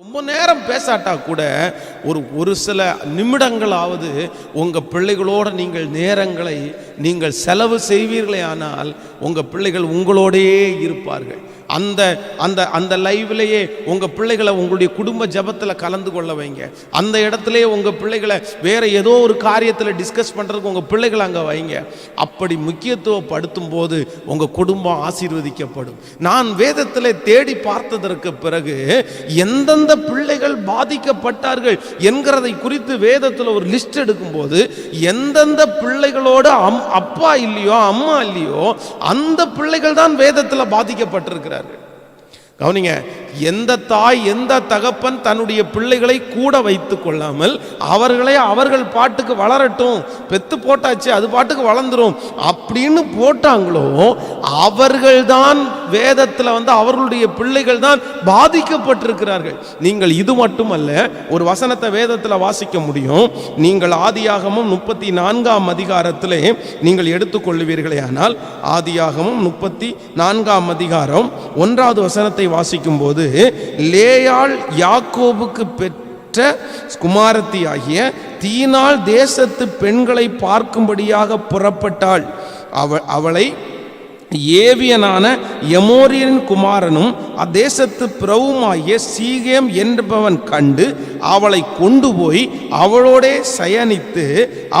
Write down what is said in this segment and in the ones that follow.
ரொம்ப நேரம் பேசாட்டா கூட ஒரு ஒரு சில நிமிடங்களாவது உங்கள் பிள்ளைகளோட நீங்கள் நேரங்களை நீங்கள் செலவு செய்வீர்களே ஆனால் உங்கள் பிள்ளைகள் உங்களோடையே இருப்பார்கள். அந்த அந்த அந்த லைவ்லேயே உங்கள் பிள்ளைகளை உங்களுடைய குடும்ப ஜபத்தில் கலந்து கொள்ள வைங்க. அந்த இடத்துலையே உங்கள் பிள்ளைகளை வேற ஏதோ ஒரு காரியத்தில் டிஸ்கஸ் பண்ணுறதுக்கு உங்கள் பிள்ளைகளை அங்கே வைங்க. அப்படி முக்கியத்துவப்படுத்தும் போது உங்கள் குடும்பம் ஆசீர்வதிக்கப்படும். நான் வேதத்தில் தேடி பார்த்ததற்கு பிறகு எந்தெந்த பிள்ளைகள் பாதிக்கப்பட்டார்கள் என்கிறதை குறித்து வேதத்தில் ஒரு லிஸ்ட் எடுக்கும்போது எந்தெந்த பிள்ளைகளோட அம் அப்பா இல்லையோ அம்மா இல்லையோ அந்த பிள்ளைகள் தான் வேதத்தில் பாதிக்கப்பட்டிருக்கிறார்கள் கவனிங்க எந்த தாய் எந்த தகப்பன் தன்னுடைய பிள்ளைகளை கூட வைத்து கொள்ளாமல் அவர்களை அவர்கள் பாட்டுக்கு வளரட்டும் பெத்து போட்டாச்சு அது பாட்டுக்கு வளர்ந்துடும் அப்படின்னு போட்டாங்களோ அவர்கள்தான் வேதத்தில் வந்து அவர்களுடைய பிள்ளைகள் தான் பாதிக்கப்பட்டிருக்கிறார்கள். நீங்கள் இது மட்டுமல்ல ஒரு வசனத்தை வேதத்தில் வாசிக்க முடியும். நீங்கள் ஆதியாகமும் முப்பத்தி நான்காம் அதிகாரத்திலே நீங்கள் எடுத்துக்கொள்ளுவீர்களே ஆனால் ஆதியாகமும் முப்பத்தி நான்காம் அதிகாரம் ஒன்றாவது வசனத்தை வாசிக்கும் போது லேயாள் யாக்கோபுக்கு பெற்ற குமாரத்தி ஆகிய தீனால் தேசத்து பெண்களை பார்க்கும்படியாக புறப்பட்டாள். அவ அவளை ஏவியனான எமோரியன் குமாரனும் அத்தேசத்து பிரவுமாகிய சீகேம் என்பவன் கண்டு அவளை கொண்டு போய் அவளோடே சயனித்து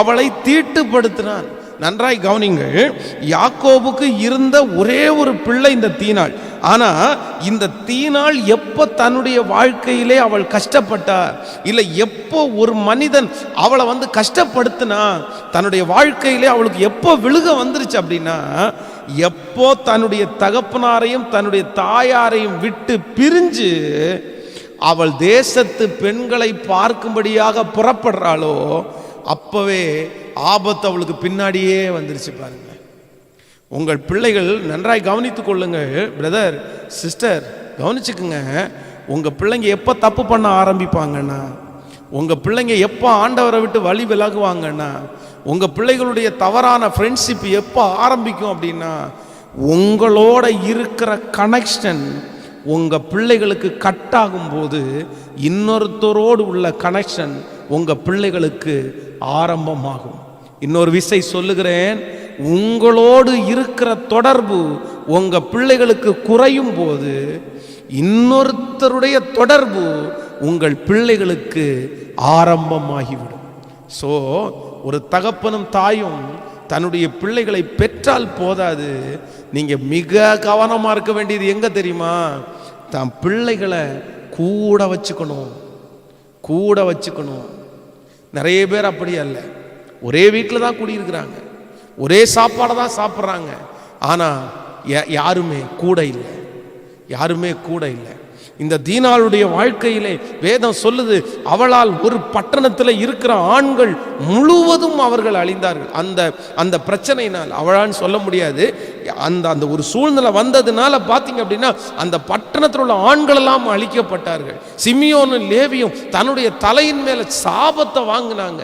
அவளை தீட்டுப்படுத்தினான். நன்றாய் கவனிங்கள் யாக்கோபுக்கு இருந்த ஒரே ஒரு பிள்ளை இந்த தீனாள். ஆனா இந்த தீனாள் எப்போ தன்னுடைய வாழ்க்கையிலே அவள் கஷ்டப்பட்டா இல்லை எப்போ ஒரு மனிதன் அவளை வந்து கஷ்டப்படுத்தினா தன்னுடைய வாழ்க்கையிலே அவளுக்கு எப்போ விழுக வந்துருச்சு அப்படின்னா எப்போ தன்னுடைய தகப்பனாரையும் தன்னுடைய தாயாரையும் விட்டு பிரிஞ்சு அவள் தேசத்து பெண்களை பார்க்கும்படியாக புறப்படுறாளோ அப்பவே ஆபத்து அவளுக்கு பின்னாடியே வந்துருச்சு பாருங்க. உங்கள் பிள்ளைகள் நன்றாய் கவனித்துக் கொள்ளுங்கள். பிரதர் சிஸ்டர் கவனிச்சுக்குங்க. உங்கள் பிள்ளைங்க எப்போ தப்பு பண்ண ஆரம்பிப்பாங்கன்னா உங்கள் பிள்ளைங்க எப்போ ஆண்டவரை விட்டு வழி விலகுவாங்கன்னா உங்கள் பிள்ளைகளுடைய தவறான ஃப்ரெண்ட்ஷிப் எப்போ ஆரம்பிக்கும் அப்படின்னா உங்களோட இருக்கிற கனெக்ஷன் உங்கள் பிள்ளைகளுக்கு கட் ஆகும்போது இன்னொருத்தரோடு உள்ள கனெக்ஷன் உங்கள் பிள்ளைகளுக்கு ஆரம்பமாகும். இன்னொரு விசை சொல்லுகிறேன். உங்களோடு இருக்கிற தொடர்பு உங்க பிள்ளைகளுக்கு குறையும் போது இன்னொருத்தருடைய தொடர்பு உங்கள் பிள்ளைகளுக்கு ஆரம்பமாகிவிடும். ஸோ ஒரு தகப்பனும் தாயும் தன்னுடைய பிள்ளைகளை பெற்றால் போதாது. நீங்கள் மிக கவனமாக இருக்க வேண்டியது எங்கே தெரியுமா? தன் பிள்ளைகளை கூட வச்சுக்கணும். கூட வச்சுக்கணும். நிறைய பேர் அப்படி அல்ல. ஒரே வீட்டில் தான் குடியிருக்கிறாங்க. ஒரே சாப்பாடை தான் சாப்பிட்றாங்க. ஆனால் யாருமே கூட இல்லை. யாருமே கூட இல்லை. இந்த தீனாளுடைய வாழ்க்கையிலே வேதம் சொல்லுது அவளால் ஒரு பட்டணத்தில் இருக்கிற ஆண்கள் முழுவதும் அவர்கள் அழிந்தார்கள். அந்த அந்த பிரச்சனையினால் அவளான்னு சொல்ல முடியாது. அந்த அந்த ஒரு சூழ்நிலை வந்ததுனால பார்த்தீங்க அப்படின்னா அந்த பட்டணத்தில் உள்ள ஆண்கள் எல்லாம் அழிக்கப்பட்டார்கள். சிமியோனும் லேவியும் தன்னுடைய தலையின் மேலே சாபத்தை வாங்கினாங்க.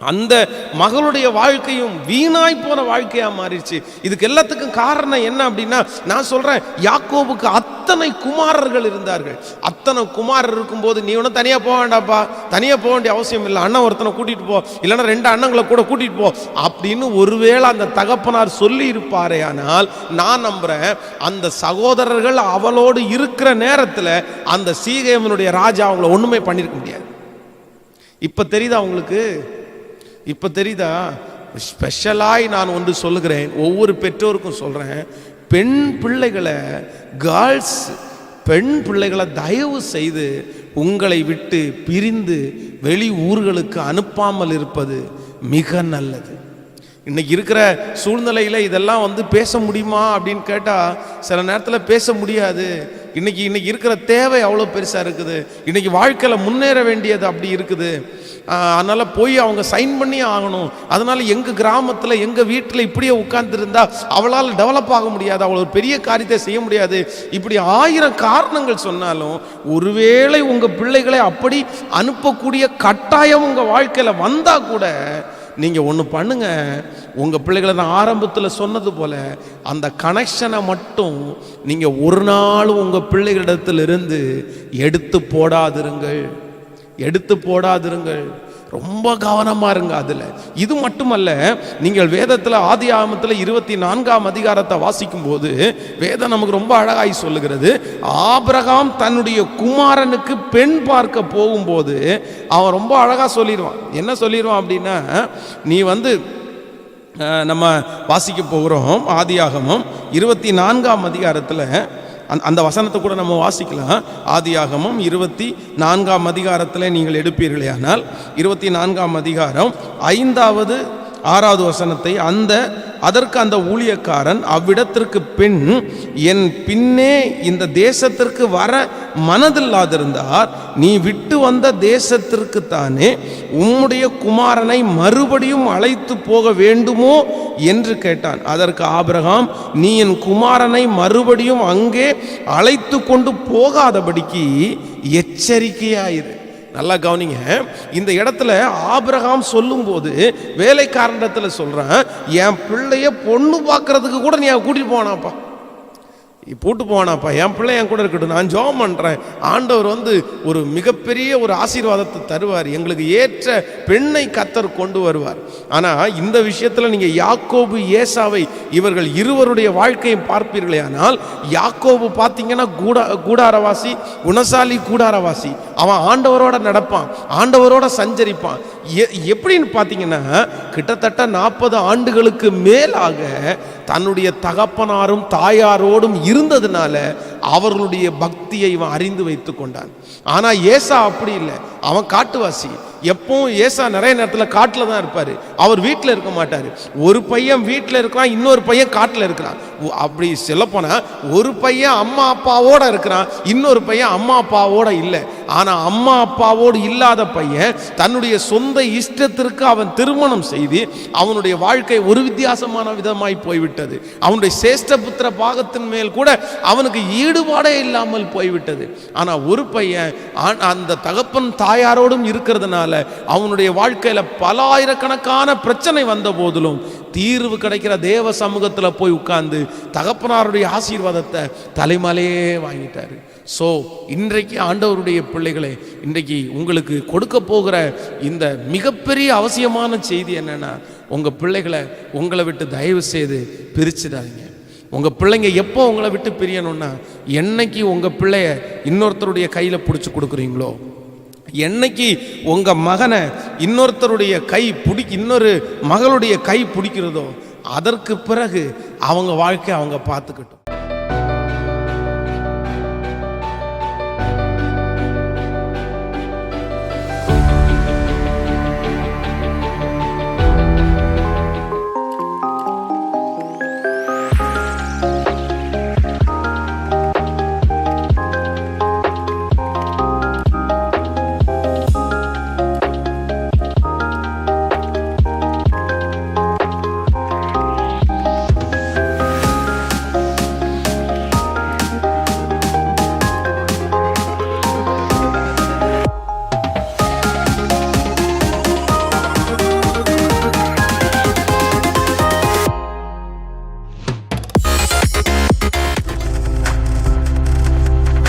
அந்த மகளுடைய வாழ்க்கையும் வீணாய் போன வாழ்க்கையாக மாறிடுச்சு. இதுக்கு எல்லாத்துக்கும் காரணம் என்ன அப்படின்னா நான் சொல்கிறேன் யாக்கோவுக்கு அத்தனை குமாரர்கள் இருந்தார்கள். அத்தனை குமாரர் இருக்கும்போது நீ ஒன்றும் தனியாக போக வேண்டாப்பா தனியாக போக வேண்டிய அவசியம் இல்லை. அண்ணன் ஒருத்தனை கூட்டிகிட்டு போ. இல்லைன்னா ரெண்டு அண்ணங்களை கூட கூட்டிகிட்டு போ. அப்படின்னு ஒருவேளை அந்த தகப்பனார் சொல்லி இருப்பாரே ஆனால் நான் நம்புகிறேன் அந்த சகோதரர்கள் அவளோடு இருக்கிற நேரத்தில் அந்த சீகையம்மனுடைய ராஜா அவங்கள ஒன்றுமே பண்ணியிருக்க முடியாது. இப்போ தெரியுதா உங்களுக்கு? இப்போ தெரியுதா? ஸ்பெஷலாய் நான் ஒன்று சொல்லுகிறேன். ஒவ்வொரு பெற்றோருக்கும் சொல்கிறேன் பெண் பிள்ளைகளை கேர்ள்ஸ் பெண் பிள்ளைகளை தயவு செய்து உங்களை விட்டு பிரிந்து வெளி ஊர்களுக்கு அனுப்பாமல் இருப்பது மிக நல்லது. இன்னைக்கு இருக்கிற சூழ்நிலையில் இதெல்லாம் வந்து பேச முடியுமா அப்படின்னு கேட்டால் சில நேரத்தில் பேச முடியாது. இன்னைக்கு இன்னைக்கு இருக்கிற தேவை அவ்வளோ பெருசாக இருக்குது. இன்னைக்கு வாழ்க்கையில் முன்னேற வேண்டியது அப்படி இருக்குது. அதனால் போய் அவங்க சைன் பண்ணி ஆகணும். அதனால் எங்கள் கிராமத்தில் எங்கள் வீட்டில் இப்படியே உட்கார்ந்துருந்தா அவளால் டெவலப் ஆக முடியாது. அவள் ஒரு பெரிய காரியத்தை செய்ய முடியாது. இப்படி ஆயிரம் காரணங்கள் சொன்னாலும் ஒருவேளை உங்கள் பிள்ளைகளை அப்படி அனுப்பக்கூடிய கட்டாயம் உங்கள் வாழ்க்கையில் வந்தால் கூட நீங்கள் ஒன்று பண்ணுங்கள் உங்கள் பிள்ளைகளை நான் ஆரம்பத்தில் சொன்னது போல் அந்த கனெக்ஷனை மட்டும் நீங்கள் ஒரு நாள் உங்கள் பிள்ளைகளிடத்திலிருந்து எடுத்து போடாதிருங்கள். எடுத்து போடாதிருங்கள். ரொம்ப கவனமாக இருங்க அதில். இது மட்டுமல்ல நீங்கள் வேதத்தில் ஆதி ஆமத்தில் இருபத்தி நான்காம் அதிகாரத்தை வாசிக்கும் போது வேதம் நமக்கு ரொம்ப அழகாய் சொல்லுகிறது. ஆபிரகாம் தன்னுடைய குமாரனுக்கு பெண் பார்க்க போகும்போது அவன் ரொம்ப அழகாக சொல்லிடுவான். என்ன சொல்லிடுவான் அப்படின்னா நீ வந்து நம்ம வாசிக்க போகிறோம் ஆதியாகமம் இருபத்தி நான்காம் அதிகாரத்தில் அந்த அந்த வசனத்தை கூட நம்ம வாசிக்கலாம். ஆதியாகமம் இருபத்தி நான்காம் அதிகாரத்தில் நீங்கள் எடுப்பீர்களே ஆனால் இருபத்தி நான்காம் அதிகாரம் ஐந்தாவது ஆறாவது வசனத்தை அந்த அதற்கு அந்த ஊழியக்காரன் அவ்விடத்திற்கு பின் என் பின்னே இந்த தேசத்திற்கு வர மனதில்லாதிருந்தார். நீ விட்டு வந்த தேசத்திற்கு தானே உம்முடைய குமாரனை மறுபடியும் அழைத்து போக வேண்டுமோ என்று கேட்டான். அதற்கு ஆபிரகாம் நீ என் குமாரனை மறுபடியும் அங்கே அழைத்து கொண்டு போகாதபடிக்கு எச்சரிக்கையாயிரு. நல்லா கவனிங்க. இந்த இடத்துல ஆபிரகாம் சொல்லும்போது வேலைக்காரண்டத்தில் சொல்கிறேன் என் பிள்ளைய பொண்ணு பார்க்கறதுக்கு கூட நீ கூட்டிகிட்டு போனாப்பா. போட்டு போனாப்பா என் பிள்ளை என் கூட இருக்கட்டும். நான் ஜோம் பண்ணுறேன் ஆண்டவர் வந்து ஒரு மிகப்பெரிய ஒரு ஆசீர்வாதத்தை தருவார். எங்களுக்கு ஏற்ற பெண்ணை கத்தர் கொண்டு வருவார். ஆனால் இந்த விஷயத்தில் நீங்கள் யாக்கோபு ஏசாவை இவர்கள் இருவருடைய வாழ்க்கையை பார்ப்பீர்களே ஆனால் யாக்கோபு பார்த்தீங்கன்னா கூடா கூடாரவாசி குணசாலி கூடாரவாசி. அவன் ஆண்டவரோட நடப்பான். ஆண்டவரோட சஞ்சரிப்பான். எப்படின்னு பார்த்தீங்கன்னா கிட்டத்தட்ட நாற்பது ஆண்டுகளுக்கு மேலாக தன்னுடைய தகப்பனாரும் தாயாரோடும் இருந்ததுனால அவர்களுடைய பக்தியை இவன் அறிந்து வைத்து கொண்டான். ஆனால் ஏசா அப்படி இல்லை. அவன் காட்டுவாசி. எப்பவும் ஏசா நிறைய நேரத்தில் காட்டில் தான் இருப்பார். அவர் வீட்டில் இருக்க மாட்டார். ஒரு பையன் வீட்டில் இருக்கிறான் இன்னொரு பையன் காட்டில் இருக்கிறான். ஒ- அப்படி சொல்லப்போனால் ஒரு பையன் அம்மா அப்பாவோட இருக்கிறான் இன்னொரு பையன் அம்மா அப்பாவோட இல்லை. ஆனால் அம்மா அப்பாவோடு இல்லாத பையன் தன்னுடைய சொந்த இஷ்டத்திற்கு அவன் திருமணம் செய்து அவனுடைய வாழ்க்கை ஒரு வித்தியாசமான விதமாய் போய்விட்டது. அவனுடைய சேஷ்டபுத்திர பாகத்தின் மேல் கூட அவனுக்கு ஈடுபாடே இல்லாமல் போய்விட்டது. ஆனால் ஒரு பையன் அந்த தகப்பன் தாயாரோடும் இருக்கிறதுனால அவனுடைய வாழ்க்கையில் பல ஆயிரக்கணக்கான பிரச்சனை வந்த போதிலும் தீர்வு கிடைக்கிற தேவ சமூகத்தில் போய் உட்கார்ந்து தகப்பனாருடைய ஆசீர்வாதத்தை தலைமலையே வாங்கிட்டாரு. ஸோ இன்றைக்கு ஆண்டவருடைய பிள்ளைகளே இன்றைக்கு உங்களுக்கு கொடுக்க போகிற இந்த மிகப்பெரிய அவசியமான செய்தி என்னென்னா உங்கள் பிள்ளைகளை உங்களை விட்டு தயவு செய்து பிரிச்சிடாதீங்க. உங்கள் பிள்ளைங்க எப்போ உங்களை விட்டு பிரியணும்னா என்னைக்கு உங்கள் பிள்ளைய இன்னொருத்தருடைய கையில் பிடிச்சி கொடுக்குறீங்களோ என்னைக்கு உங்க மகனை இன்னொருத்தருடைய கை பிடி இன்னொரு மகளுடைய கை பிடிக்கிறதோ அதற்கு பிறகு அவங்க வாழ்க்கை அவங்க பார்த்துக்கிட்டோம்.